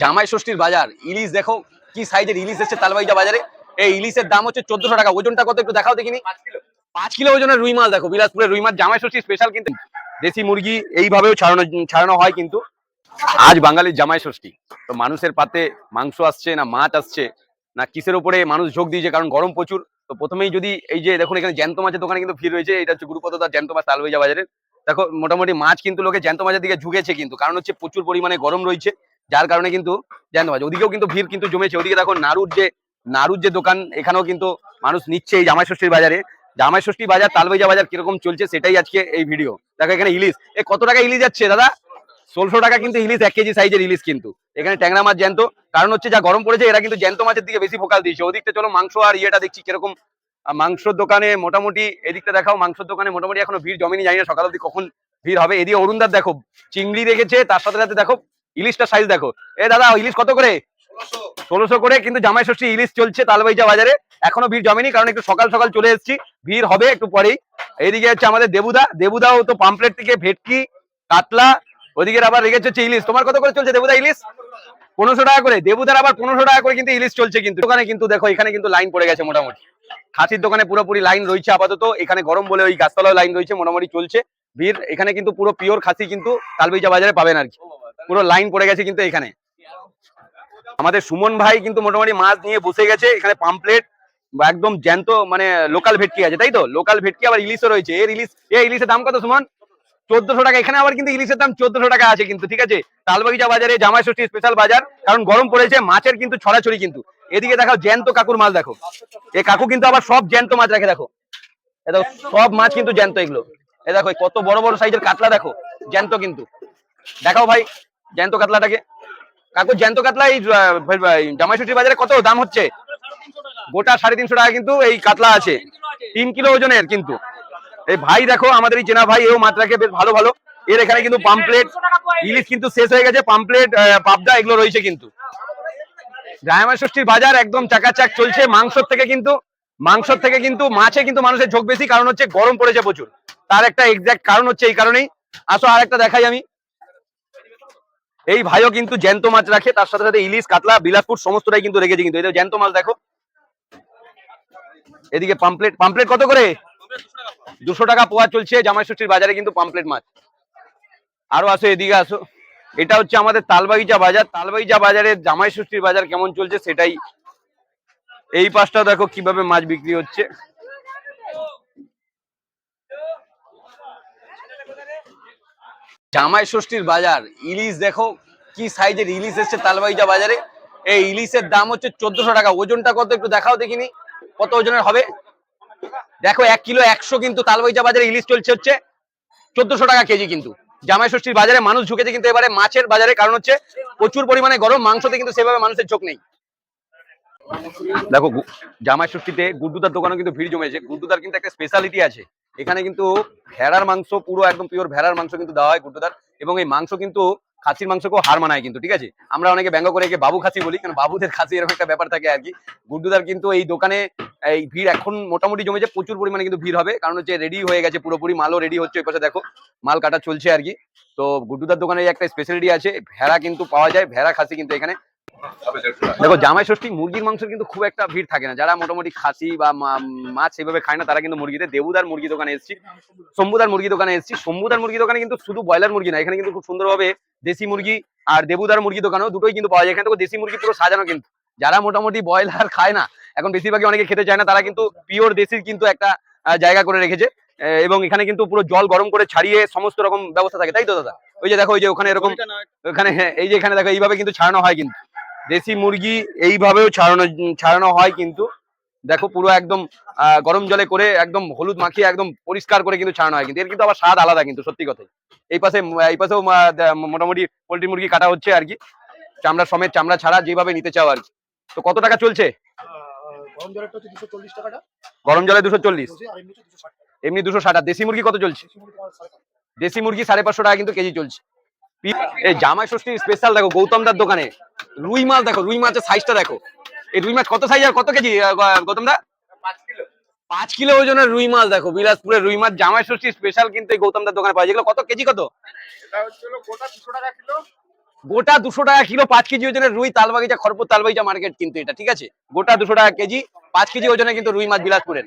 জামাই ষষ্ঠীর বাজার। ইলিশ দেখো কি সাইজের ইলিশ এসছে তালবাইজা বাজারে। এই ইলিশের দাম হচ্ছে চোদ্দশো টাকা। ওজনটা কত একটু দেখাও দেখিনি। পাঁচ কিলো। ওজনের রুই মাছ দেখো বিলাসপুরের রুই মাছ। জামাই ষষ্ঠী স্পেশাল কিন্তু। দেশি মুরগি এইভাবেও ছাড়ানো ছাড়ানো হয় কিন্তু। আজ বাঙালির জামাই ষষ্ঠী। তো মানুষের পাতে মাংস আসছে না মাছ আসছে না কিসের উপরে মানুষ যোগ দিয়েছে কারণ গরম প্রচুর। তো প্রথমেই যদি এই যে দেখুন এখানে জ্যান্ত মাছের দোকানে কিন্তু ভিড় রয়েছে। এটা হচ্ছে গুরুপদার জ্যান্ত মাছ তালবাইজা বাজারের। দেখো মোটামুটি মাছ কিন্তু লোকে জ্যান্ত মাছের দিকে ঝুঁকেছে কিন্তু কারণ হচ্ছে প্রচুর পরিমাণে গরম রয়েছে। যার কারণে কিন্তু জ্যান্ত মাছ ওদিকেও কিন্তু ভিড় কিন্তু জমেছে। ওদিকে দেখো নাড়ুর যে নাড়ুর যে দোকান, এখানেও কিন্তু মানুষ নিচ্ছে এই জামাই ষষ্ঠীর বাজারে। জামাই ষষ্ঠী বাজার তালবাইজা বাজার কীরকম চলছে সেটাই আজকে এই ভিডিও। দেখো এখানে ইলিশ। এ, কত টাকা ইলিশ যাচ্ছে দাদা? ষোলশো টাকা কিন্তু ইলিশ, এক কেজি সাইজের ইলিশ কিন্তু। এখানে ট্যাংরা মাছ জ্যান্ত। কারণ হচ্ছে যা গরম পড়েছে, এরা কিন্তু জ্যান্ত মাছের দিকে বেশি ফোকাস দিয়েছে ওদিকটা চলো মাংস আর ইয়েটা দেখছি কীরকম। মাংসর দোকানে মোটামুটি, এদিকটা দেখাও, মাংসর দোকানে মোটামুটি এখনও ভিড় জমেনি, জানি না সকাল অবধি কখন ভিড় হবে। এদিকে অরুণদার দেখো, চিংড়ি রেখেছে তার সাথে সাথে দেখো ইলিশটা সাইজ দেখো। এ দাদা, ইলিশ কত করে? ষোলোশো। করে, কিন্তু জামাই ষষ্ঠী ইলিশ চলছে তালবাইজা বাজারে। এখনও ভিড় জমেনি, কারণ একটু সকাল সকাল চলে এসেছি। ভিড় হবে একটু পরেই। এইদিকে হচ্ছে আমাদের দেবুদা। দেবুদাও তো পাম্পলেট থেকে ভেটকি, কাতলা, ওদিকে আবার রেখেছে হচ্ছে ইলিশ। তোমার কত করে চলছে দেবুদা ইলিশ? পনেরোশো টাকা করে। দেবুদার আবার পনেরোশো টাকা করে কিন্তু ইলিশ চলছে কিন্তু। দোকানে কিন্তু দেখো, এখানে কিন্তু লাইন পড়ে গেছে মোটামুটি। খাসির দোকানে পুরোপুরি লাইন রয়েছে আপাতত। এখানে গরম বলে ওই গাছতলাও লাইন রয়েছে, মোটামুটি চলছে। ভিড়, এখানে কিন্তু পুরো পিওর খাসি কিন্তু তালবিজা বাজারে পাবেন আর কি। পুরো লাইন পড়ে গেছে কিন্তু এখানে। আমাদের সুমন ভাই কিন্তু মোটামুটি মাছ নিয়ে বসে গেছে, এখানে পাম্পলেট একদম জ্যান্ত মানে লোকাল ভেটকি আছে, তাই তো? লোকাল ভেটকি আবার ইলিশও রয়েছে। এর ইলিশ, এ ইলিশের দাম কত সুমন? চোদ্দশো টাকা। এখানে আবার কিন্তু ইলিশের দাম চোদ্দশো টাকা আছে কিন্তু, ঠিক আছে? তালবাগিচা বাজারে জামাই ষষ্ঠী স্পেশাল বাজার, কারণ গরম পড়েছে, মাছের কিন্তু ছড়াছড়ি কিন্তু। এদিকে দেখাও জ্যান্ত কাকুর মাছ দেখো। এ কাকু কিন্তু আবার সব জ্যান্ত মাছ রাখে, দেখো। দেখো, সব মাছ কিন্তু জ্যান্ত এগুলো। এ দেখো কত বড় বড় সাইজের কাতলা দেখো, জ্যান্ত কিন্তু। দেখাও ভাই। জ্যান্ত কাতলাটাকে। কাকু জ্যান্ত কাতলা এই আহ, জামাই ষষ্ঠী বাজারে কত? দাম হচ্ছে? গোটা সাড়ে তিনশো টাকা কিন্তু এই কাতলা আছে। তিন কিলো ওজনের কিন্তু। এই ভাই দেখো আমাদের এই চেনা ভাই এও মাছ রাখে বেশ ভালো ভালো। এর এখানে কিন্তু পাম্পলেট ইলিশ কিন্তু শেষ হয়ে গেছে পাম্পলেট পাবদা এগুলো রয়েছে কিন্তু। জামাই ষষ্ঠীর বাজার একদম চাকাচাক চলছে মাংসর থেকে কিন্তু মাংসর থেকে কিন্তু মাছে কিন্তু মানুষের ঝোঁক বেশি কারণ হচ্ছে গরম পড়েছে প্রচুর। তার একটা এক্সাক্ট কারণ হচ্ছে এই কারণেই। আসো আর একটা দেখাই আমি। এই ভাইও কিন্তু জ্যান্ত মাছ রাখে, তার সাথে সাথে ইলিশ, কাতলা, বিলাসপুর, সমস্তটাই কিন্তু রেখেছে কিন্তু। এটা জ্যান্ত মাছ দেখো। এদিকে পাম্পলেট পাম্পলেট কত করে? দুশো টাকা পোয়া চলছে জামাই ষষ্ঠীর বাজারে কিন্তু পাম্পলেট মাছ। আরও আসো, এদিকে আসো। এটা হচ্ছে আমাদের তালবাগিচা বাজার। তালবাগিচা বাজারে জামাই ষষ্ঠীর বাজার কেমন চলছে সেটাই। এই পাশটা দেখো কীভাবে মাছ বিক্রি হচ্ছে। জামাই ষষ্ঠীর বাজার। ইলিশ দেখো, কি সাইজের ইলিশ এসছে তালবাগিচা বাজারে। এই ইলিশের দাম হচ্ছে চোদ্দশো টাকা। ওজনটা কত একটু দেখাও দেখিনি। কত ওজনের হবে? দেখো, এক কিলো একশো কিন্তু তালবাগিচা বাজারে ইলিশ চলছে হচ্ছে চোদ্দশো টাকা কেজি কিন্তু। জামাই ষষ্ঠীর বাজারে মানুষ ঝুঁকেছে কিন্তু এবারে মাছের বাজারে। কারণ হচ্ছে প্রচুর পরিমাণে গরম মাংসতে কিন্তু সেভাবে মানুষের চোখ নেই। দেখো জামাই ষষ্ঠীতে গুড্ডুদার দোকানে কিন্তু ভিড় জমেছে। গুড্ডুদার কিন্তু একটা স্পেশালিটি আছে। এখানে কিন্তু ভেড়ার মাংস, পুরো একদম পিওর ভেড়ার মাংস কিন্তু দেওয়া হয় গুড্ডুদার। এবং এই মাংস কিন্তু খাসির মাংসকেও হার মানায় কিন্তু, ঠিক আছে? আমরা অনেকে ব্যঙ্গ করে বাবু খাসি বলি, কারণ বাবুদের খাসি এরকম একটা ব্যাপার থাকে আর কি। গুড্ডুদার কিন্তু এই দোকানে এই ভিড় এখন মোটামুটি জমেছে, প্রচুর পরিমাণে কিন্তু ভিড় হবে। কারণ হচ্ছে রেডি হয়ে গেছে, পুরোপুরি মালও রেডি হচ্ছে, ওই পাশে দেখো, মাল কাটা চলছে আর কি। তো গুড্ডুদার দোকানে একটা স্পেশালিটি আছে, ভেড়া কিন্তু পাওয়া যায়, ভেড়া, খাসি কিন্তু এখানে দেখো জামাই ষষ্ঠী মুরগির মাংসের কিন্তু খুব একটা ভিড় থাকে না। যারা মোটামুটি খাসি বা মাছ সেভাবে খায় না তারা কিন্তু মুরগিতে দেবুদার মুরগি দোকানে এসেছি শম্ভুদার মুরগি দোকানে এসেছি। শম্ভুদার মুরগি দোকানে কিন্তু শুধু ব্রয়লার মুরগি না এখানে কিন্তু খুব সুন্দরভাবে দেশি মুরগি আর দেবুদার মুরগি দোকানেও দুটোই কিন্তু পাওয়া যায়। এখানে দেশি মুরগি পুরো সাজানো কিন্তু। যারা মোটামুটি ব্রয়লার খায় না এখন বেশিরভাগই অনেকে খেতে চায় না তারা কিন্তু পিওর দেশির কিন্তু একটা জায়গা করে রেখেছে। এবং এখানে কিন্তু পুরো জল গরম করে ছাড়িয়ে সমস্ত রকম ব্যবস্থা থাকে। তাই তো দাদা? ওই যে দেখো ওই যে ওখানে এরকম ওখানে হ্যাঁ, এই যে এখানে দেখো এইভাবে কিন্তু ছাড়ানো হয় কিন্তু। দেশি মুরগি এইভাবেও ছাড়ানো ছাড়ানো হয় কিন্তু। দেখো পুরো একদম গরম জলে করে একদম হলুদ মাখিয়ে একদম পরিষ্কার করে কিন্তু ছাড়ানো হয় কিন্তু। এর কিন্তু আবার স্বাদ আলাদা কিন্তু সত্যি কথাই। এই পাশে এই পাশেও মোটামুটি পোলট্রি মুরগি কাটা হচ্ছে আর কি। চামড়া সমেত চামড়া ছাড়া যেভাবে নিতে চাও আর কি। তো কত টাকা চলছে? গরম জলে দুশো চল্লিশ এমনি দুশো ষাট দুশো ষাট। আর দেশি মুরগি কত চলছে? দেশি মুরগি সাড়ে পাঁচশো। টাকা কিন্তু কেজি চলছে। এই জামাই ষষ্ঠীর স্পেশাল দেখো গৌতমদার দোকানে। রুই মাছ দেখো রুই মাছের সাইজটা দেখো। এই রুই মাছ কত সাইজ আর কত কেজি গৌতমদা পাঁচ কিলো ওজনের রুই মাছ দেখো বিলাসপুরের রুই মাছ। জামাই ষষ্ঠী স্পেশাল কিন্তু এই গৌতমদার দোকানে পাওয়া যায়। কত কেজি কত? এটা হচ্ছে হলো গোটা দুশো টাকা কিলো। গোটা দুশো টাকা কিলো পাঁচ কেজি ওজনের রুই। তালবাগিচা খড়পুর তালবাগিচা মার্কেট কিন্তু এটা ঠিক আছে? গোটা দুশো টাকা কেজি পাঁচ কেজি ওজনে কিন্তু রুই মাছ বিলাসপুরের।